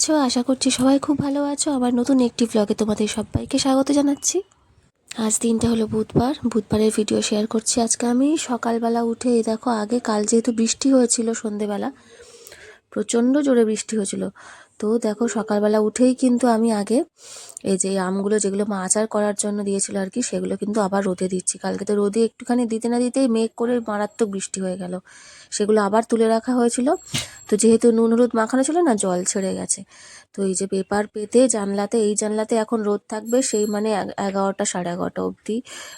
আছো? আশা করছি সবাই খুব ভালো আছো। আবার নতুন একটি ব্লগে তোমাদের সবাইকে স্বাগত জানাচ্ছি। আজ দিনটা হলো বুধবার। বুধবারের ভিডিও শেয়ার করছি। আজকে আমি সকালবেলা উঠে দেখো, আগে কাল যেহেতু বৃষ্টি হয়েছিল সন্ধেবেলা, প্রচণ্ড জোরে বৃষ্টি হয়েছিল। তো দেখো সকালবেলা উঠেই কিন্তু আমি আগে এই যে আমগুলো যেগুলো মা আচার করার জন্য দিয়েছিল আর কি, সেগুলো কিন্তু আবার রোদে দিচ্ছি। কালকে তো রোদে একটুখানি দিতে না দিতেই মেঘ করে মারাত্মক বৃষ্টি হয়ে গেল। সেগুলো আবার তুলে রাখা হয়েছিল। তো যেহেতু নুন হলুদ মাখানো ছিল না, জল ছেড়ে গেছে। তো এই যে পেপার পেতে জানলাতে, এই জানলাতে এখন রোদ থাকবে সেই মানে এগারোটা সাড়ে এগারোটা অবধি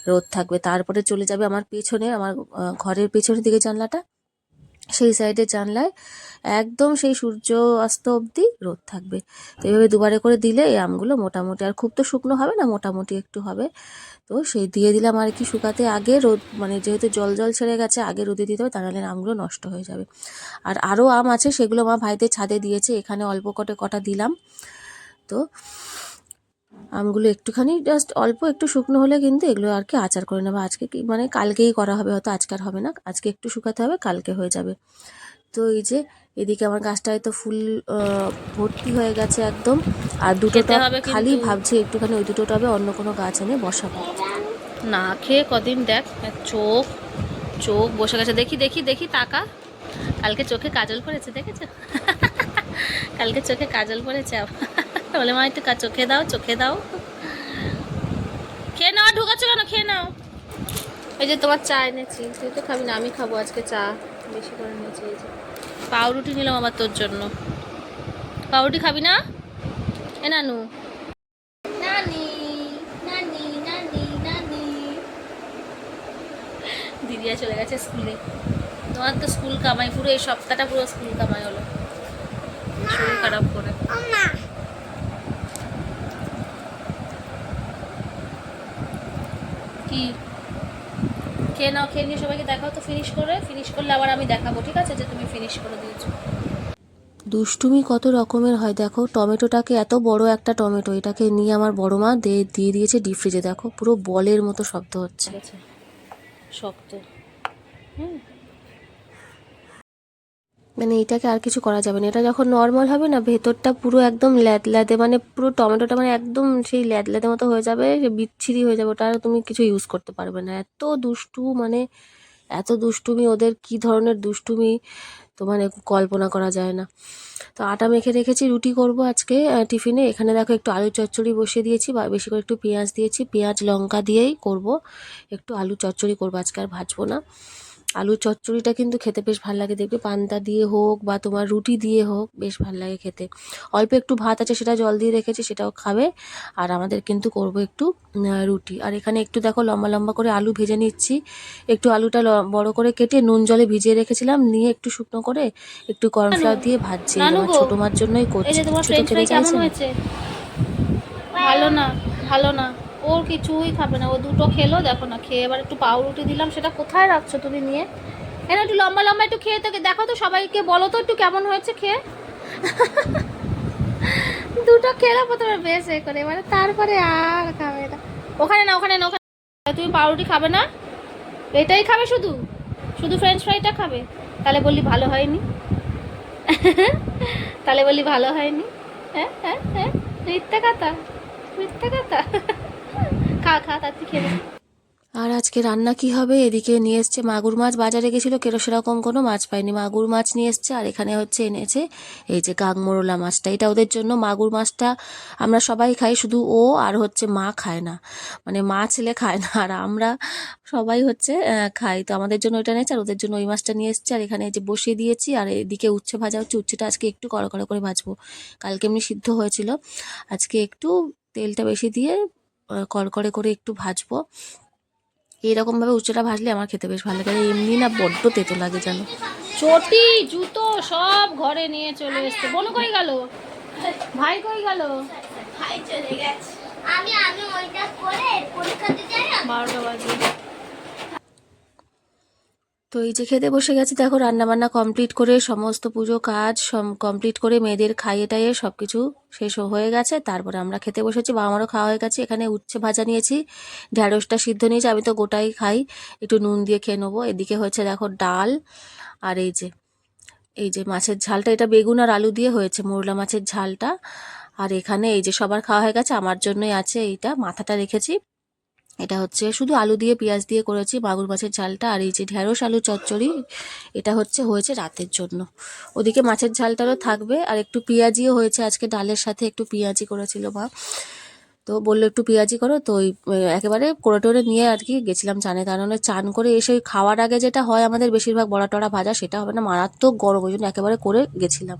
রোদ থাকবে। তারপরে চলে যাবে আমার পেছনে, আমার ঘরের পেছনের দিকে জানলাটা। সেই সাইডের জানলায় একদম সেই সূর্য অস্ত অবধি রোদ থাকবে। তো এইভাবে দুবারে করে দিলে এই আমগুলো মোটামুটি, আর খুব তো শুকনো হবে না, মোটামুটি একটু হবে। তো সেই দিয়ে দিলাম আর কি শুকাতে। আগে রোদ মানে যেহেতু জল জল ছেড়ে গেছে, আগে রোদে দিতে হবে তা নাহলে আমগুলো নষ্ট হয়ে যাবে। আর আরও আম আছে, সেগুলো মা ভাইদের ছাদে দিয়েছে, এখানে অল্প কটে কটা দিলাম। তো আমগুলো একটুখানি জাস্ট অল্প একটু শুকনো হলে কিন্তু এগুলো আর কি আচার করে নেব। আজকে কি মানে কালকেই করা হবে হয়তো আজকে আর হবে না। আজকে একটু শুকাতে হবে কালকে হয়ে যাবে। তো এই যে এদিকে আমার গাছটায় তো ফুল ভর্তি হয়ে গেছে একদম। আর দুটো টব খালি ভাবছি একটুখানি ওই দুটো টবে অন্য কোনো গাছ এনে বসাবো। না খেয়ে কদিন দেখ চোখ চোখ বসে গেছে। দেখি দেখি দেখি তাকা। কালকে চোখে কাজল পড়েছে দেখেছ? কালকে চোখে কাজল পড়েছে আবার। বলে মা একটু কা- চোখে দাও চোখে দাও। খেয়ে নাও ঢুকাচ্ছ কেন? খেয়ে নাও। এই যে তোমার চা এনেছি। তুই তো খাবি না আমি খাব আজকে চা। বেশি করে নিয়েছি এই যে। পাউরুটি নিলাম আবার তোর জন্য। পাউরুটি খাবি না? এ নানু। নানি নানি নানি নানি। দিদিয়া চলে গেছে স্কুলে। তোমার তো স্কুল কামাই পুরো এই সপ্তাহটা পুরো স্কুল কামাই হলো। শরীর খারাপ করে কি খেয়ে নাও খেয়ে নিয়ে সবাইকে দেখাও তো ফিনিশ করে। ফিনিশ করলে আবার আমি দেখাবো ঠিক আছে? যে তুমি ফিনিশ করে দিয়েছ। দুষ্টুমি কত রকমের হয় দেখো। টমেটোটাকে এত বড় একটা টমেটো এটাকে নিয়ে আমার বড় মা দিয়ে দিয়ে দিয়েছে ডিপ ফ্রিজে দেখো পুরো বলের মতো শব্দ হচ্ছে। শক্ত। হুম। মানে এটাকে আর কিছু করা যাবে না। এটা যখন নর্মাল হবে না, ভেতরটা পুরো একদম ল্যাদ ল্যাদে মানে পুরো টমেটোটা মানে একদম সেই ল্যাদ ল্যাদে মতো হয়ে যাবে বিচ্ছিরি হয়ে যাবে, ওটা আর তুমি কিছু ইউজ করতে পারবে না। এত দুষ্টু মানে এত দুষ্টুমি, ওদের কি ধরনের দুষ্টুমি, তো মানে কল্পনা করা যায় না। তো আটা মেখে রেখেছি, রুটি করব আজকে টিফিনে। এখানে দেখো একটু আলু চচ্চড়ি বসিয়ে দিয়েছি, বা বেশি করে একটু পেঁয়াজ দিয়েছি। পেঁয়াজ, লঙ্কা দিয়েই করব। একটু আলু চচ্চড়ি করব, আজকে আর ভাজবো না। আলু চচ্চড়িটা কিন্তু খেতে বেশ ভালো লাগে। দেখবে পান্তা দিয়ে হোক বা তোমার রুটি দিয়ে হোক বেশ ভালো লাগে খেতে। অল্প একটু ভাত আছে সেটা জল দিয়ে রেখেছি সেটাও খাবে। আর আমাদের কিন্তু করব একটু রুটি। আর এখানে একটু দেখো লম্বা লম্বা করে আলু ভেজে নিচ্ছি। একটু আলুটা বড় করে কেটে নুন জলে ভিজিয়ে রেখেছিলাম। নিয়ে একটু শুকনো করে একটু কর্নফ্লাওয়ার দিয়ে ভাজছি। আমার ছোটো মার জন্যই করছি। ভালো না ভালো না। ওর কিছুই খাবে না, ও দুটো খেলো, দেখো না, খেয়ে এবার একটু পাউরুটি দিলাম, সেটা কোথায় রাখছো তুমি নিয়ে? এনে একটু লম্বা লম্বা একটু খেয়ে তোকে, দেখো তো সবাইকে বলো তো একটু কেমন হয়েছে খেয়ে। দুটো খেলো প্রথমে, বেশ এ করে, এবারে তারপরে আর খাবে না। ওখানে না ওখানে না ওখানে তুমি পাউরুটি খাবে না? এটাই খাবে শুধু? শুধু ফ্রেঞ্চ ফ্রাইটা খাবে? তাহলে বললি ভালো হয়নি। তাহলে বললি ভালো হয়নি। হ্যাঁ হ্যাঁ হ্যাঁ মিথ্যে কথা মিথ্যে কথা। আর আজকে রান্না কি হবে? এদিকে নিয়ে এসছে মাগুর মাছ। বাজারে গেছিল কেন সেরকম কোনো মাছ পাইনি। মাগুর মাছ নিয়ে এসছে আর এখানে হচ্ছে এনেছে এই যে গাংমরোলা মাছটা। এটা ওদের জন্য মাগুর মাছটা আমরা সবাই খাই, শুধু ও আর হচ্ছে মা খায় না। মানে মা ছেলে খায় না, আর আমরা সবাই হচ্ছে খাই। তো আমাদের জন্য ওইটা নিয়েছে আর ওদের জন্য ওই মাছটা নিয়ে এসছে। আর এখানে যে বসিয়ে দিয়েছি, আর এদিকে উচ্ছে ভাজা হচ্ছে উচ্ছেটা আজকে একটু কড়া করে ভাজবো। কালকে এমনি সিদ্ধ হয়েছিল। আজকে একটু তেলটা বেশি দিয়ে কড়কড়ে করে একটু ভাজবো। এইরকম ভাবে উচ্চটা ভাজলে আমার খেতে বেশ ভালো লাগে। আর এমনি না বড্ড তেতো লাগে যেন চটি জুতো সব ঘরে নিয়ে চলে এসছে। বোন কই গেল? ভাই কই গেল? ভাই চলে গেছে। আমি আমি ওইটা করে পরীক্ষা দিতে যাই না? বারোটা বাজে। তো এই যে খেতে বসে গেছি, দেখো রান্না বান্না কমপ্লিট করে সমস্ত পুজো কাজ কমপ্লিট করে মেয়েদের খাইয়ে টাইয়ে সব কিছু শেষ হয়ে গেছে। তারপরে আমরা খেতে বসেছি বা আমারও খাওয়া হয়ে গেছে। এখানে উচ্ছে ভাজা নিয়েছি, ঢ্যাঁড়সটা সিদ্ধ নিয়েছি, আমি তো গোটাই খাই। একটু নুন দিয়ে খেয়ে নেব। এদিকে হচ্ছে দেখো ডাল আর এই যে এই যে মাছের ঝালটা, এটা বেগুন আর আলু দিয়ে হয়েছে মোরলা মাছের ঝালটা। আর এখানে এই যে সবার খাওয়া হয়ে গেছে, আমার জন্যই আছে এইটা, মাথাটা রেখেছি। এটা হচ্ছে শুধু আলু দিয়ে পেঁয়াজ দিয়ে করেছি, মাগুর মাছের ঝালটা আর এই যে ঢ্যাঁড়স আলু, চচ্চড়ি, এটা হচ্ছে হয়েছে রাতের জন্য। ওদিকে মাছের ঝালটারও থাকবে আর একটু পেঁয়াজিও হয়েছে, আজকে ডালের সাথে একটু পেঁয়াজি করেছিল মা। তো বলল একটু পেঁয়াজি করো, তো ওই একেবারে করে টোরে নিয়ে আর কি গেছিলাম চানে মানে চান করে এসে খাওয়ার আগে যেটা হয় আমাদের বেশিরভাগ বড়া টড়া ভাজা সেটা হবে না, মারাত্মক গরম ওই জন্য একেবারে করে গেছিলাম।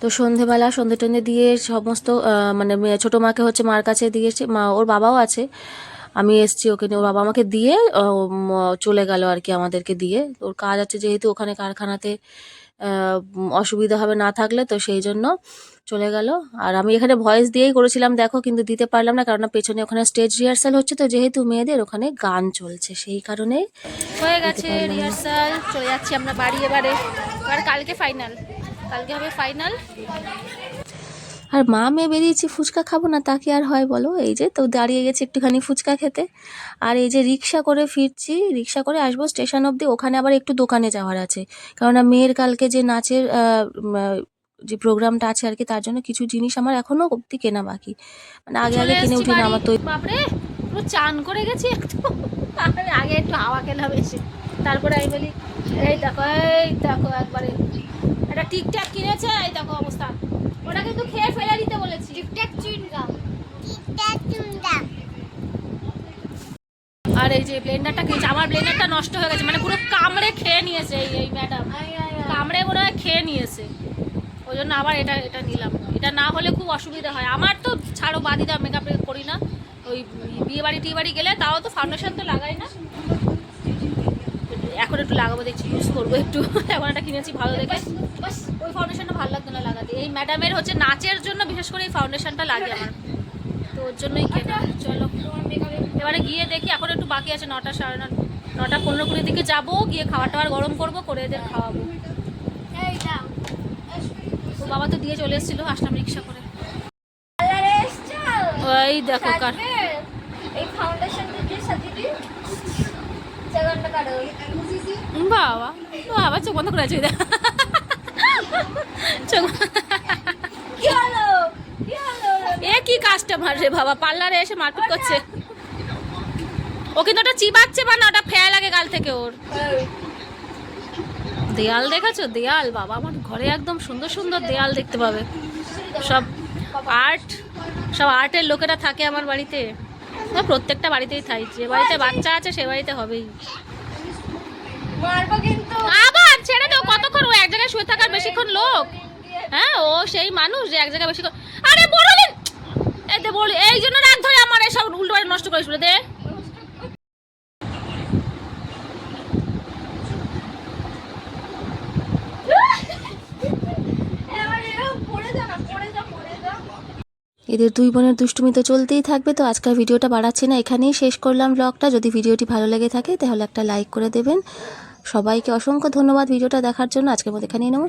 তো সন্ধেবেলা সন্ধে টন্ধে দিয়ে সমস্ত মানে ছোটো মাকে হচ্ছে মার কাছে দিয়েছে মা, ওর বাবাও আছে আমি এসছি ওকে নিয়ে। ওর বাবা আমাকে দিয়ে চলে গেল আর কি আমাদেরকে দিয়ে। ওর কাজ আছে যেহেতু ওখানে কারখানাতে অসুবিধা হবে না থাকলে তো সেই জন্য চলে গেল। আর আমি এখানে ভয়েস দিয়েই করেছিলাম দেখো কিন্তু দিতে পারলাম না কারণ পেছনে ওখানে স্টেজ রিহার্সাল হচ্ছে তো যেহেতু মেয়েদের ওখানে গান চলছে সেই কারণে হয়ে গেছে রিহার্সাল চলে যাচ্ছি আমরা বাড়ি এবারে। এবার কালকে ফাইনাল। কালকে হবে ফাইনাল। আর মা মেয়ে বেরিয়েছি ফুচকা খাব না তা কি আর হয় বলো? এই যে তো দাঁড়িয়ে গেছি একটুখানি ফুচকা খেতে। আর এই যে রিক্সা করে ফিরছি রিক্সা করে আসব স্টেশন অবধি ওখানে আবার একটু দোকানে যাওয়ার আছে। কেননা মেয়ের কালকে যে নাচের যে প্রোগ্রামটা আছে আর কি তার জন্য কিছু জিনিস আমার এখনও অবধি কেনা বাকি। মানে আগে আগে কিনে উঠি না আমার তো বাপরে পুরো চান করে গেছি একটু। আগে একটু হাওয়া খেলাম এসে তারপরে আমি বলি এই দেখো এই দেখো একবারে। একটা টিকটাক কিনেছে এই দেখো অবস্থা। ওটা কিন্তু খেয়ে ফেলে দিতে বলেছি। Tic Tac chewing gum Tic Tac chewing gum আর এই যে ব্লেন্ডারটা কিনেছে আমার ব্লেন্ডারটা নষ্ট হয়ে গেছে মানে পুরো কামড়ে খেয়ে নিয়েছে এই এই ম্যাডাম। কামড়ে মনে হয় খেয়ে নিয়েছে। ওই জন্য আবার এটা এটা নিলাম। এটা না হলে খুব অসুবিধা হয়। আমার তো ছাড়ো বাদিদা মেকআপ করি না। ওই বিয়ে বাড়ি টিয়ে বাড়ি গেলে তাও তো ফাউন্ডেশন তো লাগাই না। এখন একটু লাগাবো দেখছি ইউজ করব একটু। এখন একটা কিনেছি ভালো দেখে। ওই ফাউন্ডেশনটা ভালো লাগতো না লাগাতে। এই ম্যাডামের হচ্ছে নাচের জন্য বিশেষ করে এই ফাউন্ডেশনটা লাগে আমার। তো ওর জন্যই কেনা চলো এবারে গিয়ে দেখি এখন একটু বাকি আছে নটা সাড়ে নটা নটা পনেরো কুড়ি দিকে যাব গিয়ে খাবার টাবার গরম করব করে এদের খাওয়াবো। ও বাবা তো দিয়ে চলে এসেছিল আসলাম রিক্সা করে। ওই দেখো কার। বাবা বাবা চোখ বন্ধ করে আছে ওই দেখ। চোখ কি হলো কি হলো এ কি কাস্টমার রে বাবা পার্লারে এসে মারপিট করছে। ও কিন্তু ওটা চিবাচ্ছে বা না, ওটা ফেয়া লাগে গাল থেকে ওর। দেয়াল দেখেছ? দেয়াল, বাবা, আমার ঘরে একদম সুন্দর সুন্দর দেয়াল দেখতে পাবে। সব আর্ট সব আর্টের লোকেরা থাকে আমার বাড়িতে। প্রত্যেকটা বাড়িতেই থাই যে বাড়িতে বাচ্চা আছে সে বাড়িতে হবেই মারবো কিন্তু আবার ছেড়ে দাও কতক্ষণ ও এক জায়গায় শুয়ে বেশিক্ষণ লোক? হ্যাঁ ও সেই মানুষ যে এক জায়গায় বেশিক্ষণ আরে বড় দিন এই দে বল এই জন্য রাগ ধরে আমার এসব উল্টো নষ্ট করে শুনে দে। এদের দুই বোনের দুষ্টুমি তো চলতেই থাকবে, তো আজকের ভিডিওটা বাড়াচ্ছি না, এখানেই শেষ করলাম ব্লগটা যদি ভিডিওটি ভালো লেগে থাকে, তাহলে একটা লাইক করে দেবেন। সবাইকে অসংখ্য ধন্যবাদ ভিডিওটা দেখার জন্য। আজকের মতো এখানেই নমস্কার।